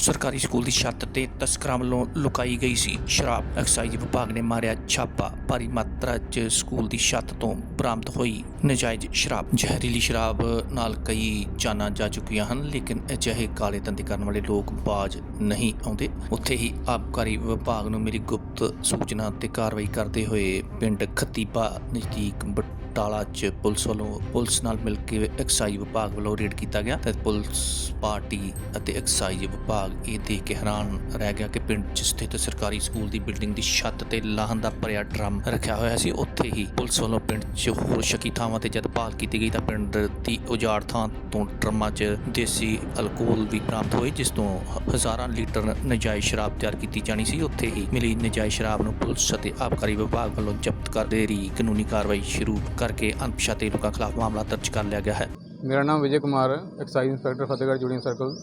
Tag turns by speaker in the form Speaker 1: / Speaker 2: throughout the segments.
Speaker 1: ਸਰਕਾਰੀ ਸਕੂਲ ਦੀ ਛੱਤ ਤੇ ਤਸਕਰਾਂ ਵੱਲੋਂ ਲੁਕਾਈ ਗਈ ਸੀ ਸ਼ਰਾਬ। ਐਕਸਾਈਜ਼ ਵਿਭਾਗ ਨੇ ਮਾਰਿਆ ਛਾਪਾ। ਭਾਰੀ ਮਾਤਰਾ 'ਚ ਸਕੂਲ ਦੀ ਛੱਤ ਤੋਂ ਬਰਾਮਦ ਹੋਈ ਨਜਾਇਜ਼ ਸ਼ਰਾਬ। ਜ਼ਹਿਰੀਲੀ ਸ਼ਰਾਬ ਨਾਲ ਕਈ ਜਾਨਾਂ ਜਾ ਚੁੱਕੀਆਂ ਹਨ, ਲੇਕਿਨ ਅਜਿਹੇ ਕਾਲੇ ਧੰਦੇ ਕਰਨ ਵਾਲੇ ਲੋਕ ਬਾਜ ਨਹੀਂ ਆਉਂਦੇ। ਉੱਥੇ ਹੀ ਆਬਕਾਰੀ ਵਿਭਾਗ ਨੂੰ ਮਿਲੀ ਗੁਪਤ ਸੂਚਨਾ ਤੇ ਕਾਰਵਾਈ ਕਰਦੇ ਹੋਏ ਪਿੰਡ ਖਤੀਬਾ ਨਜ਼ਦੀਕ ਬਟਾਲਾ 'ਚ ਪੁਲਿਸ ਵੱਲੋਂ, ਪੁਲਿਸ ਨਾਲ ਮਿਲ ਕੇ ਐਕਸਾਈਜ਼ ਵਿਭਾਗ ਵੱਲੋਂ ਰੇਡ ਕੀਤਾ ਗਿਆ ਤੇ ਪੁਲਿਸ ਪਾਰਟੀ ਅਤੇ ਐਕਸਾਈਜ਼ ਵਿਭਾਗ ਇਹ ਦੇਖ ਕੇ ਹੈਰਾਨ ਰਹਿ ਗਿਆ ਕਿ ਪਿੰਡ 'ਚ ਸਥਿਤ ਸਰਕਾਰੀ ਸਕੂਲ ਦੀ ਬਿਲਡਿੰਗ ਦੀ ਛੱਤ ਤੇ ਲਾਹਨ ਦਾ ਭਰਿਆ ਡਰਮ ਰੱਖਿਆ ਹੋਇਆ ਸੀ। ਉੱਥੇ ਹੀ ਪੁਲਿਸ ਵੱਲੋਂ ਪਿੰਡ 'ਚ ਹੋਰ ਸ਼ੱਕੀ ਥਾਵਾਂ ਤੇ ਜਦ ਭਾਲ ਕੀਤੀ ਗਈ ਤਾਂ ਪਿੰਡ ਦੀ ਉਜਾੜ ਥਾਂ ਤੋਂ ਡਰਮਾਂ 'ਚ ਦੇਸੀ ਅਲਕੋਹਲ ਵੀ ਪ੍ਰਾਪਤ ਹੋਈ ਜਿਸ ਤੋਂ ਹਜ਼ਾਰਾਂ ਲੀਟਰ ਨਜਾਇਜ਼ ਸ਼ਰਾਬ ਤਿਆਰ ਕੀਤੀ ਜਾਣੀ ਸੀ। ਉੱਥੇ ਹੀ ਮਿਲੀ ਨਜਾਇਜ਼ ਸ਼ਰਾਬ ਨੂੰ ਪੁਲਿਸ ਅਤੇ ਆਬਕਾਰੀ ਵਿਭਾਗ ਵੱਲੋਂ ਜ਼ਬਤ ਕਰਦੇ ਰਹੀ ਕਾਨੂੰਨੀ ਕਾਰਵਾਈ ਸ਼ੁਰੂ ਕਰ ਕਰਕੇ ਅਣਪਛਾਤੇ ਲੋਕਾਂ ਖਿਲਾਫ ਮਾਮਲਾ ਦਰਜ ਕਰ ਲਿਆ ਗਿਆ ਹੈ।
Speaker 2: ਮੇਰਾ ਨਾਮ ਵਿਜੇ ਕੁਮਾਰ, ਐਕਸਾਈਜ਼ ਇੰਸਪੈਕਟਰ ਫਤਿਹਗੜ੍ਹ ਜੁੜੀਆਂ ਸਰਕਲ।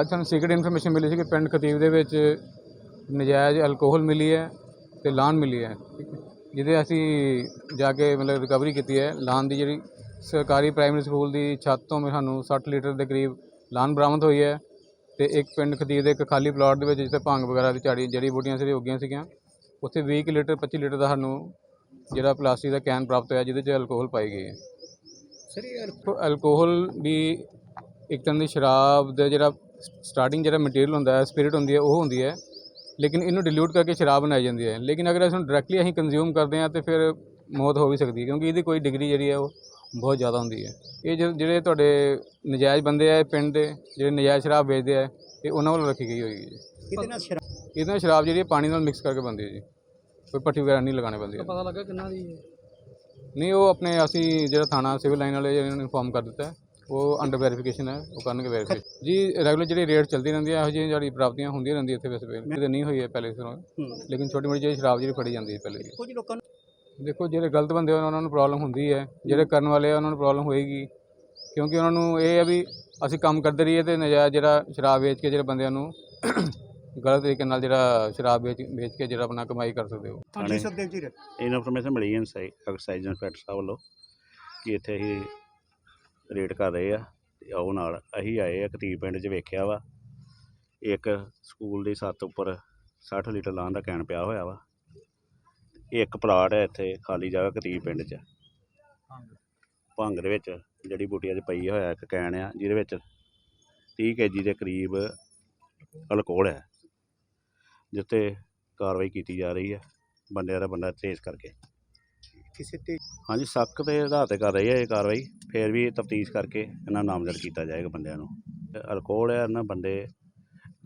Speaker 2: ਅੱਜ ਸਾਨੂੰ ਸੀਕ੍ਰੀਟ ਇਨਫੋਰਮੇਸ਼ਨ ਮਿਲੀ ਸੀ ਕਿ ਪਿੰਡ ਖਤੀਬ ਦੇ ਵਿੱਚ ਨਜਾਇਜ਼ ਅਲਕੋਹਲ ਮਿਲੀ ਹੈ ਤੇ ਲਾਨ ਮਿਲੀ ਹੈ। ਜਿਹਦੇ ਅਸੀਂ ਜਾ ਕੇ ਮਤਲਬ ਰਿਕਵਰੀ ਕੀਤੀ ਹੈ। ਲਾਨ ਦੀ ਜਿਹੜੀ ਸਰਕਾਰੀ ਪ੍ਰਾਇਮਰੀ ਸਕੂਲ ਦੀ ਛੱਤ ਤੋਂ ਸਾਨੂੰ 60 ਲੀਟਰ ਦੇ ਕਰੀਬ ਲਾਨ ਬਰਾਮਦ ਹੋਈ ਹੈ ਤੇ ਇੱਕ ਪਿੰਡ ਖਤੀਬ ਦੇ ਇੱਕ ਖਾਲੀ ਪਲਾਟ ਦੇ ਵਿੱਚ ਜਿੱਥੇ ਭੰਗ ਵਗੈਰਾ ਦੀ ਝਾੜੀ ਜੜੀ ਬੂਟੀਆਂ ਸਾਰੀ ਉੱਗੀਆਂ ਸੀਗੀਆਂ। ਉੱਥੇ 20 ਕੁ ਲੀਟਰ 25 ਲੀਟਰ ਦਾ ਸਾਨੂੰ ਜਿਹੜਾ ਪਲਾਸਟਿਕ ਦਾ ਕੈਨ ਪ੍ਰਾਪਤ ਹੋਇਆ ਜਿਹਦੇ 'ਚ ਅਲਕੋਹਲ ਪਾਈ ਗਈ ਹੈ।
Speaker 3: ਸਰ ਇਹ
Speaker 2: ਅਲਕੋਹਲ ਵੀ ਇੱਕ ਤਰ੍ਹਾਂ ਦੀ ਸ਼ਰਾਬ ਦਾ ਜਿਹੜਾ ਸਟਾਰਟਿੰਗ ਜਿਹੜਾ ਮਟੀਰੀਅਲ ਹੁੰਦਾ ਹੈ ਸਪਿਰਿਟ ਹੁੰਦੀ ਹੈ ਉਹ ਹੁੰਦੀ ਹੈ। ਲੇਕਿਨ ਇਹਨੂੰ ਡਿਲੂਟ ਕਰਕੇ ਸ਼ਰਾਬ ਬਣਾਈ ਜਾਂਦੀ ਹੈ। ਲੇਕਿਨ ਅਗਰ ਇਸ ਨੂੰ ਡਾਇਰੈਕਟਲੀ ਅਸੀਂ ਕੰਜ਼ਿਊਮ ਕਰਦੇ ਹਾਂ ਤੇ ਫਿਰ ਮੌਤ ਹੋ ਵੀ ਸਕਦੀ ਹੈ ਕਿਉਂਕਿ ਇਹਦੀ ਕੋਈ ਡਿਗਰੀ ਜਿਹੜੀ ਹੈ ਉਹ ਬਹੁਤ ਜ਼ਿਆਦਾ ਹੁੰਦੀ ਹੈ। ਇਹ ਜਿਹੜੇ- ਤੁਹਾਡੇ ਨਜਾਇਜ਼ ਬੰਦੇ ਆ ਪਿੰਡ ਦੇ ਜਿਹੜੇ ਨਜਾਇਜ਼ ਸ਼ਰਾਬ ਵੇਚਦੇ ਆ ਇਹ ਉਹਨਾਂ ਵੱਲੋਂ ਰੱਖੀ ਗਈ ਹੋਈ ਹੈ
Speaker 3: ਇਹਦੇ ਨਾਲ ਸ਼ਰਾਬ
Speaker 2: ਇਹਦੇ ਨਾਲ ਸ਼ਰਾਬ ਜਿਹੜੀ ਪਾਣੀ ਨਾਲ ਮਿਕਸ ਕਰਕੇ ਬਣਦੀ ਹੈ ਜੀ। ਕੋਈ ਪੱਟੀ ਵਗੈਰਾ ਨਹੀਂ ਲਗਾਉਣੀ ਪੈਂਦੀ
Speaker 3: ਪਤਾ ਲੱਗਾ ਕਿੰਨਾ ਦੀ ਹੈ।
Speaker 2: ਨਹੀਂ ਉਹ ਆਪਣੇ ਅਸੀਂ ਜਿਹੜਾ ਥਾਣਾ ਸਿਵਲ ਲਾਈਨ ਵਾਲੇ ਜਿਹਨਾਂ ਨੂੰ ਇਨਫੋਰਮ ਕਰ ਦਿੱਤਾ ਹੈ, ਉਹ ਅੰਡਰ ਵੈਰੀਫਿਕੇਸ਼ਨ ਹੈ ਉਹ ਕਰਨਗੇ ਵੈਰੀਫਾਈ ਜੀ ਰੈਗੂਲਰ ਜਿਹੜੀ ਰੇਟ ਚੱਲਦੀ ਰਹਿੰਦੀ ਹੈ ਇਹੋ ਜਿਹੀ ਜਿਹੜੀ ਪ੍ਰਾਪਤੀਆਂ ਹੁੰਦੀਆਂ ਰਹਿੰਦੀਆਂ ਇੱਥੇ ਵੈਸੇ ਕਿਤੇ ਨਹੀਂ ਹੋਈ ਹੈ ਪਹਿਲੇ ਤੋਂ
Speaker 3: ਹੂੰ।
Speaker 2: ਲੇਕਿਨ ਛੋਟੀ ਮੋਟੀ ਜਿਹੜੀ ਸ਼ਰਾਬ ਜਿਹੜੀ ਫੜੀ ਜਾਂਦੀ ਹੈ ਪਹਿਲੇ ਦੀ।
Speaker 3: ਕੁਝ ਲੋਕਾਂ ਨੂੰ
Speaker 2: ਦੇਖੋ ਜਿਹੜੇ ਗਲਤ ਬੰਦੇ ਉਹਨਾਂ ਨੂੰ ਪ੍ਰੋਬਲਮ ਹੁੰਦੀ ਹੈ। ਜਿਹੜੇ ਕਰਨ ਵਾਲੇ ਆ ਉਹਨਾਂ ਨੂੰ ਪ੍ਰੋਬਲਮ ਹੋਏਗੀ। ਕਿਉਂਕਿ ਉਹਨਾਂ ਨੂੰ ਇਹ ਹੈ ਵੀ ਅਸੀਂ ਕੰਮ ਕਰਦੇ ਰਹੀਏ ਤੇ ਨਜਾਇਜ਼ ਜਿਹੜਾ ਸ਼ਰਾਬ ਵੇਚ ਕੇ ਜਿਹੜੇ ਬੰਦਿਆਂ ਨੂੰ ਗਲਤ ਤਰੀਕੇ ਨਾਲ ਜਿਹੜਾ ਸ਼ਰਾਬ ਵੇਚ ਵੇਚ ਕੇ ਜਿਹੜਾ ਆਪਣਾ ਕਮਾਈ ਕਰ ਸਕਦੇ ਹੋ।
Speaker 3: ਹਾਂਜੀ ਸੁਖਦੇਵ ਜੀ
Speaker 4: ਇਨਫੋਰਮੇਸ਼ਨ ਮਿਲੀ ਹੈ ਸਾਈ ਐਕਸਾਈਜ਼ ਇੰਸਪੈਕਟਰ ਸਾਹਿਬ ਵੱਲੋਂ ਕਿ ਇੱਥੇ ਅਸੀਂ ਰੇਡ ਕਰ ਰਹੇ ਆ ਤੇ ਆਓ ਨਾਲ। ਅਸੀਂ ਆਏ ਆ ਕਤੀਬ ਪਿੰਡ 'ਚ ਵੇਖਿਆ ਵਾ। ਇੱਕ ਸਕੂਲ ਦੀ ਛੱਤ ਉੱਪਰ 60 ਲੀਟਰ ਲਾਉਣ ਦਾ ਕੈਨ ਪਿਆ ਹੋਇਆ ਵਾ। ਇੱਕ ਪਲਾਟ ਹੈ ਇੱਥੇ ਖਾਲੀ ਜਗ੍ਹਾ ਕਤੀਬ ਪਿੰਡ 'ਚ। ਭੰਗ। ਦੇ ਵਿੱਚ ਜੜੀ ਬੂਟੀਆਂ 'ਚ ਪਈ ਹੋਇਆ ਇੱਕ ਕੈਨ ਆ ਜਿਹਦੇ ਵਿੱਚ 30 ਕੇਜੀ ਦੇ ਕਰੀਬ ਅਲਕੋਹਲ ਹੈ। ਜਿੱਤੇ ਕਾਰਵਾਈ ਕੀਤੀ ਜਾ ਰਹੀ ਹੈ। ਬੰਦਿਆਂ ਦਾ ਬੰਦਾ ਟ੍ਰੇਸ ਕਰਕੇ।
Speaker 3: ਕਿਸੇ ਤੇ
Speaker 4: ਹਾਂਜੀ ਸਖਤ ਦੇ ਆਧਾਰ ਤੇ ਕਰ ਰਹੀ ਹੈ ਇਹ ਕਾਰਵਾਈ। ਫਿਰ ਵੀ ਤਫਤੀਸ਼ ਕਰਕੇ ਇਹਨਾਂ ਨਾਮਜ਼ਦ ਕੀਤਾ ਜਾਏਗਾ ਬੰਦਿਆਂ ਨੂੰ। ਅਲਕੋਹਲ ਹੈ ਨਾ ਬੰਦੇ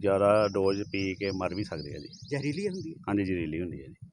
Speaker 4: ਜ਼ਿਆਦਾ ਡੋਜ਼ ਪੀ ਕੇ ਮਰ ਵੀ ਸਕਦੇ ਆ ਜੀ।
Speaker 3: ਜ਼ਹਿਰੀਲੀ ਹੁੰਦੀ ਹੈ?
Speaker 4: ਹਾਂਜੀ ਜ਼ਹਿਰੀਲੀ ਹੁੰਦੀ ਹੈ ਜੀ।